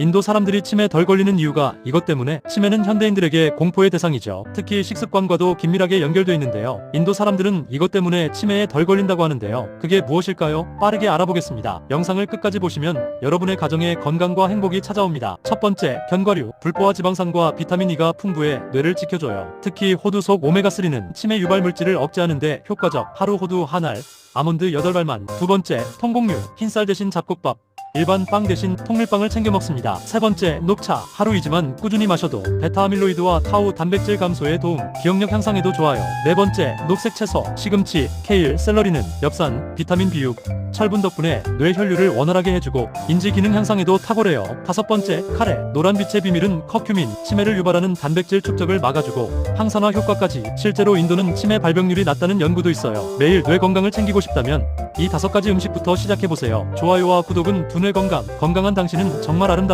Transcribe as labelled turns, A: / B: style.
A: 인도 사람들이 치매 덜 걸리는 이유가 이것 때문에 치매는 현대인들에게 공포의 대상이죠. 특히 식습관과도 긴밀하게 연결돼 있는데요. 인도 사람들은 이것 때문에 치매에 덜 걸린다고 하는데요. 그게 무엇일까요? 빠르게 알아보겠습니다. 영상을 끝까지 보시면 여러분의 가정에 건강과 행복이 찾아옵니다. 첫 번째, 견과류. 불포화 지방산과 비타민 E가 풍부해 뇌를 지켜줘요. 특히 호두 속 오메가3는 치매 유발 물질을 억제하는데 효과적. 하루 호두 한 알, 아몬드 8발만. 두 번째, 통곡류. 흰쌀 대신 잡곡밥. 일반 빵 대신 통밀빵을 챙겨 먹습니다. 세 번째, 녹차. 하루이지만 꾸준히 마셔도 베타 아밀로이드와 타우 단백질 감소에 도움, 기억력 향상에도 좋아요. 네 번째, 녹색 채소. 시금치, 케일, 샐러리는 엽산, 비타민 B6, 철분 덕분에 뇌 혈류를 원활하게 해주고 인지 기능 향상에도 탁월해요. 다섯 번째, 카레. 노란빛의 비밀은 커큐민, 치매를 유발하는 단백질 축적을 막아주고 항산화 효과까지. 실제로 인도는 치매 발병률이 낮다는 연구도 있어요. 매일 뇌 건강을 챙기고 싶다면 이 다섯 가지 음식부터 시작해보세요. 좋아요와 구독은 두뇌 건강, 건강한 당신은 정말 아름답다.